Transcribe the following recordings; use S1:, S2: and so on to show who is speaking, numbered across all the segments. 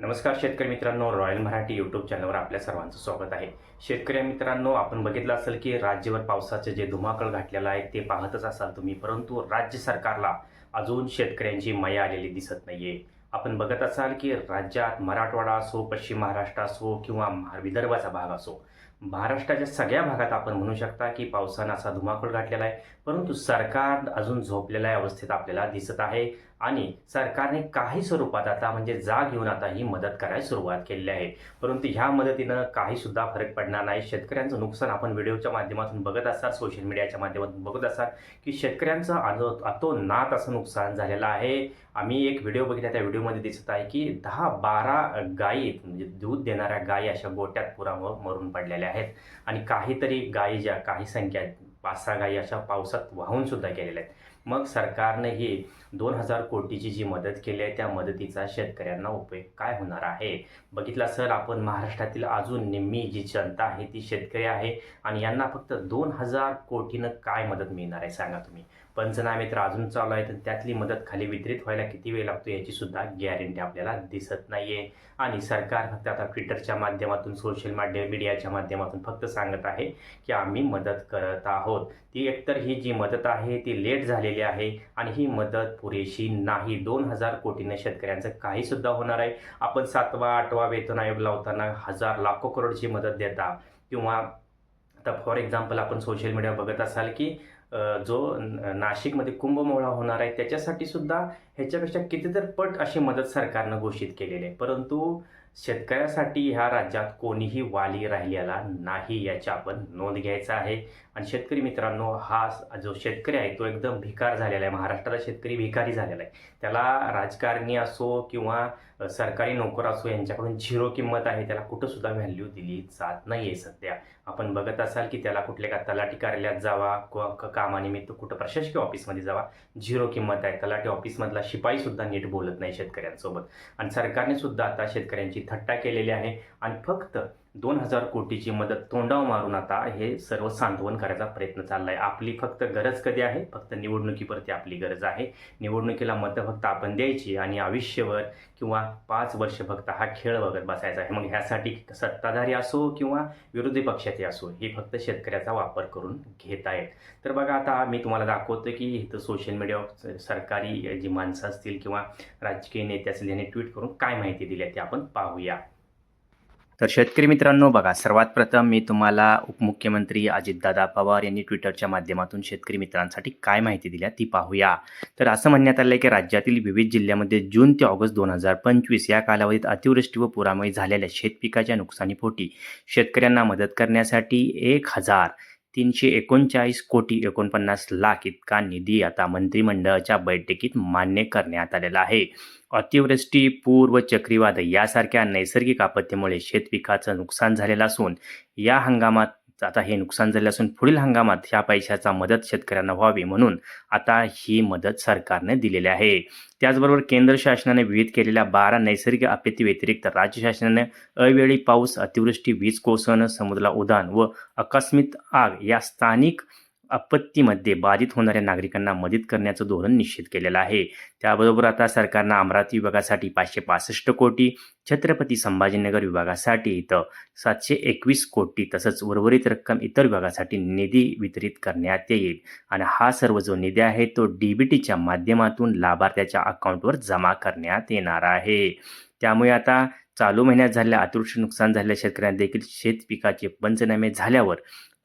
S1: नमस्कार शेतकरी मित्रांनो रॉयल मराठी यूट्यूब चॅनलवर आपल्या सर्वांचं स्वागत आहे. शेतकरी मित्रांनो आपण बघितलं असेल की राज्यभर पावसाचं जे धुमाकळ घातलेलं आहे ते पाहतच असाल तुम्ही परंतु राज्य सरकारला अजून शेतकऱ्यांची मया आलेली दिसत नाहीये. आपण बघत असाल की राज्यात मराठवाडा असो पश्चिम महाराष्ट्र असो किंवा महा- विदर्भाचा भाग असो महाराष्ट्राच्या सगळ्या भागात आपण म्हणू शकता की पावसानं असा धुमाकूळ घातलेला आहे परंतु सरकार अजून झोपलेल्या अवस्थेत आपल्याला दिसत आहे. आणि सरकारने काही स्वरूपात आता म्हणजे जाग घेऊन आता ही मदत करायला सुरुवात केलेली आहे. परंतु ह्या मदतीनं काही सुद्धा फरक पडणार नाही. शेतकऱ्यांचं नुकसान आपण व्हिडिओच्या माध्यमातून बघत असाल सोशल मीडियाच्या माध्यमातून बघत असाल की शेतकऱ्यांचं अनो अतोनात असं नुकसान झालेलं आहे. आम्ही एक व्हिडिओ बघितला त्या व्हिडिओमध्ये दिसत आहे की दहा बारा गायी म्हणजे दूध देणाऱ्या गायी अशा गोट्यात पुरावर मरून पडलेल्या आहेत. आणि काहीतरी गायी ज्या काही संख्या आहेत पाच सहा गायी अशा पावसात वाहून सुद्धा गेलेल्या आहेत. मग सरकारने ही दोन हजार कोटीची जी मदत केली आहे त्या मदतीचा शेतकऱ्यांना उपयोग काय होणार आहे? बघितला सर आपण महाराष्ट्रातील अजून निम्मी जी जनता आहे ती शेतकरी आहे आणि यांना फक्त दोन हजार कोटीनं काय मदत मिळणार आहे सांगा तुम्ही. पंचनामे तर अजून चालू आहेत तर त्यातली मदत खाली वितरित व्हायला किती वेळ लागतो याची सुद्धा गॅरंटी आपल्याला दिसत नाही आहे आणि सरकार फक्त आता ट्विटरच्या माध्यमातून सोशल माध्यम मीडियाच्या माध्यमातून फक्त सांगत आहे की आम्ही मदत करत आहोत. ती एकतर ही जी मदत आहे ती लेट झालेली आहे आणि ही मदत पुरेशी नाही. दोन हजार कोटीनं शेतकऱ्यांचं काही सुद्धा होणार आहे. आपण सातवा आठवा वेतन आयोग लावताना हजार लाखो करोडची मदत देता किंवा आता फॉर एक्झाम्पल आपण सोशल मीडिया बघत असाल की जो नाशिकमध्ये कुंभमेळा होणार आहे त्याच्यासाठी सुद्धा ह्याच्यापेक्षा कितीतर पट अशी मदत सरकारनं घोषित केलेली आहे. परंतु शेतकऱ्यासाठी ह्या राज्यात कोणीही वाली राहिलेला नाही याची आपण नोंद घ्यायचा आहे. आणि शेतकरी मित्रांनो हा जो शेतकरी आहे तो एकदम भिकार झालेला आहे. महाराष्ट्राला शेतकरी भिकारी झालेला आहे. त्याला राजकारणी असो किंवा सरकारी नोकर असो यांच्याकडून झिरो किंमत आहे त्याला कुठंसुद्धा व्हॅल्यू दिली जात नाही आहे सध्या. आपण बघत असाल की त्याला कुठल्या का तलाठी कार्यालयात जावा किंवा क- कामानिमित्त कुठं प्रशासकीय ऑफिसमध्ये जावा झिरो किंमत आहे. तलाठी ऑफिसमधला शिपाई सुद्धा नीट बोलत नाही शेतकऱ्यांसोबत. आणि सरकारने सुद्धा आता शेतकऱ्यांची थट्टा केलेली आहे. आणि फक्त दोन हजार कोटीची मदत तोंडाव मारून आता हे सर्व सांत्वन करायचा प्रयत्न चालला आहे आपली फक्त गरज कधी आहे? फक्त निवडणुकीवरती आपली गरज आहे. निवडणुकीला मतं फक्त आपण द्यायची आणि आयुष्यभर किंवा पाच वर्ष फक्त हा खेळ बघत बसायचा आहे. मग ह्यासाठी सत्ताधारी असो किंवा विरोधी पक्षाचे असो हे फक्त शेतकऱ्याचा वापर करून घेत आहेत तर बघा आता मी तुम्हाला दाखवतो की इथं सोशल मीडियावर सरकारी जी माणसं असतील किंवा राजकीय नेते असतील यांनी ट्विट करून काय माहिती दिली आहे ते आपण पाहूया. तर शेतकरी मित्रांनो बघा सर्वात प्रथम मी तुम्हाला उपमुख्यमंत्री अजितदादा पवार यांनी ट्विटरच्या माध्यमातून शेतकरी मित्रांसाठी काय माहिती दिल्या ती पाहूया. तर असं म्हणण्यात आलं आहे की राज्यातील विविध जिल्ह्यामध्ये जून ते ऑगस्ट दोन हजार पंचवीस या कालावधीत अतिवृष्टी व पुरामुळे झालेल्या शेतपिकाच्या नुकसानीपोटी शेतकऱ्यांना मदत करण्यासाठी एक हजार तीनशे एकोणचाळीस कोटी एकोणपन्नास लाख इतका निधी आता मंत्रिमंडळाच्या बैठकीत मान्य करण्यात आलेला आहे. अतिवृष्टी पूर व चक्रीवाद यासारख्या नैसर्गिक आपत्तीमुळे शेतपिकाचं नुकसान झालेलं असून या हंगामात आता हे नुकसान झाले असून पुढील हंगामात ह्या पैशाचा मदत शेतकऱ्यांना व्हावी म्हणून आता ही मदत सरकारने दिलेली आहे. त्याचबरोबर केंद्र शासनाने विहित केलेल्या बारा नैसर्गिक आपत्ती व्यतिरिक्त राज्य शासनाने अवेळी पाऊस अतिवृष्टी वीज कोसळणं समुद्राला उधाण व आकस्मिक आग या स्थानिक आपत्तीमध्ये बाधित होणाऱ्या नागरिकांना मदत करण्याचं धोरण निश्चित केलेलं आहे. त्याबरोबर आता सरकारनं अमरावती विभागासाठी पाचशे पासष्ट कोटी छत्रपती संभाजीनगर विभागासाठी इथं सातशे एकवीस कोटी तसंच उर्वरित रक्कम इतर विभागासाठी निधी वितरित करण्यात येईल. आणि हा सर्व जो निधी आहे तो डी बी टीच्या माध्यमातून लाभार्थ्याच्या अकाउंटवर जमा करण्यात येणार आहे. त्यामुळे आता चालू महिन्यात झालेल्या अतिवृष्टी नुकसान झालेल्या शेतकऱ्यांना देखील शेत पिकाचे पंचनामे झाल्यावर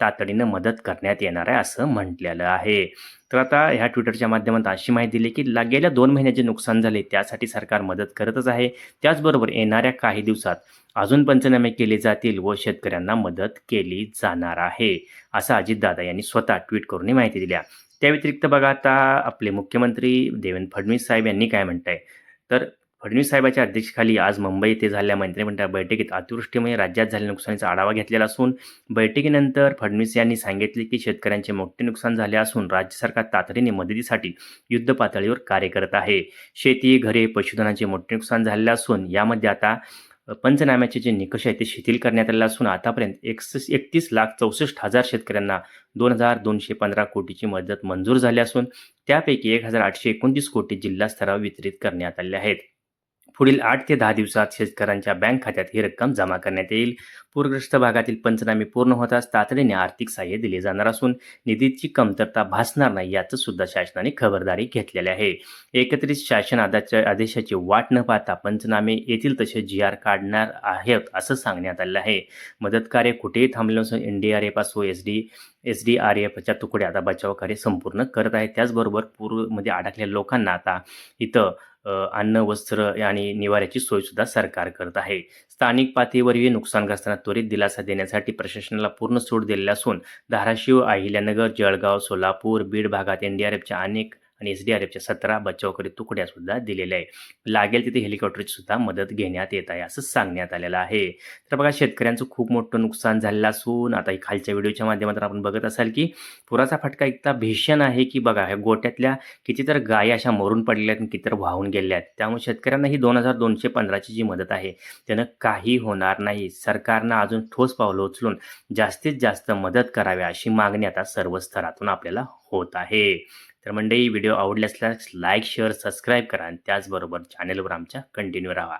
S1: तातडीनं मदत करण्यात येणार आहे असं म्हटलेलं आहे. तर आता ह्या ट्विटरच्या माध्यमात अशी माहिती दिली की गेल्या दोन महिन्याचे नुकसान झाले त्यासाठी सरकार मदत करतच आहे. त्याचबरोबर येणाऱ्या काही दिवसात अजून पंचनामे केले जातील व शेतकऱ्यांना मदत केली जाणार आहे असं अजितदादा यांनी स्वतः ट्विट करून माहिती दिल्या त्या व्यतिरिक्त बघा आता आपले मुख्यमंत्री देवेंद्र फडणवीस साहेब यांनी काय म्हणताय? तर फडणवीस साहेबांच्या अध्यक्षतेखाली आज मुंबई येथे झालेल्या मंत्रिमंडळ बैठकीत अतिवृष्टीमुळे राज्यात झालेल्या नुकसानीचा आढावा घेतलेला असून बैठकीनंतर फडणवीस यांनी सांगितले की शेतकऱ्यांचे मोठे नुकसान झाले असून राज्य सरकार तातडीने मदतीसाठी युद्ध पातळीवर कार्य करत आहे. शेती घरे पशुधनाचे मोठे नुकसान झालेले असून यामध्ये आता पंचनाम्याचे जे निकष आहेत ते शिथिल करण्यात आले असून आतापर्यंत एकस एकतीस लाख चौसष्ट हजार शेतकऱ्यांना दोन हजार दोनशे पंधरा कोटीची मदत मंजूर झाली असून त्यापैकी एक हजार आठशे एकोणतीस कोटी जिल्हा स्तरावर वितरित करण्यात आले आहेत. पुढील आठ ते दहा दिवसात शेतकऱ्यांच्या बँक खात्यात ही रक्कम जमा करण्यात येईल. पूरग्रस्त भागातील पंचनामे पूर्ण होताच तातडीने आर्थिक सहाय्य दिले जाणार असून निधीची कमतरता भासणार नाही याचं सुद्धा शासनाने खबरदारी घेतलेली आहे. एकत्रित शासन आदाच्या आदेशाची वाट न पाहता पंचनामे येतील तसे जी आर काढणार आहेत असं सांगण्यात आलेलं आहे. मदत कार्य कुठेही थांबले नसून एन डी आर एफ असो S D S D R एफच्या तुकड्या आता बचाव कार्य संपूर्ण करत आहे त्याचबरोबर पूरमध्ये अडकलेल्या लोकांना आता इथं अन्न वस्त्र आणि निवाऱ्याची सोयसुद्धा सरकार करत आहे. स्थानिक पातळीवरही नुकसानग्रस्तांना त्वरित दिलासा देण्यासाठी प्रशासनाला पूर्ण सूट दिलेली असून धाराशिव अहिल्यानगर जळगाव सोलापूर बीड भागात एन डी आर एफच्या अनेक आणि एस डी आर एफच्या सतरा बचावकरी तुकड्यासुद्धा दिलेल्या आहे लागेल तिथे हेलिकॉप्टरची सुद्धा मदत घेण्यात येत आहे असं सांगण्यात आलेलं आहे. तर बघा शेतकऱ्यांचं खूप मोठं नुकसान झालेलं असून आता ही खालच्या व्हिडिओच्या माध्यमातून आपण बघत असाल की पुराचा फटका इतका भीषण आहे की बघा ह्या गोट्यातल्या किती तर गाया अशा मरून पडलेल्या आहेत आणि किती तर वाहून गेल्या आहेत. त्यामुळे शेतकऱ्यांना ही दोन हजार दोनशे पंधराची जी मदत आहे त्यानं काही होणार नाही. सरकारनं अजून ठोस पावलं उचलून जास्तीत जास्त मदत करावी अशी मागणी आता सर्व स्तरातून आपल्याला होत आहे. तर मंडळी व्हिडिओ आवडल्यास लाईक शेअर सबस्क्राईब करा आणि त्याचबरोबर चॅनलवर आमच्या कंटिन्यू राहा.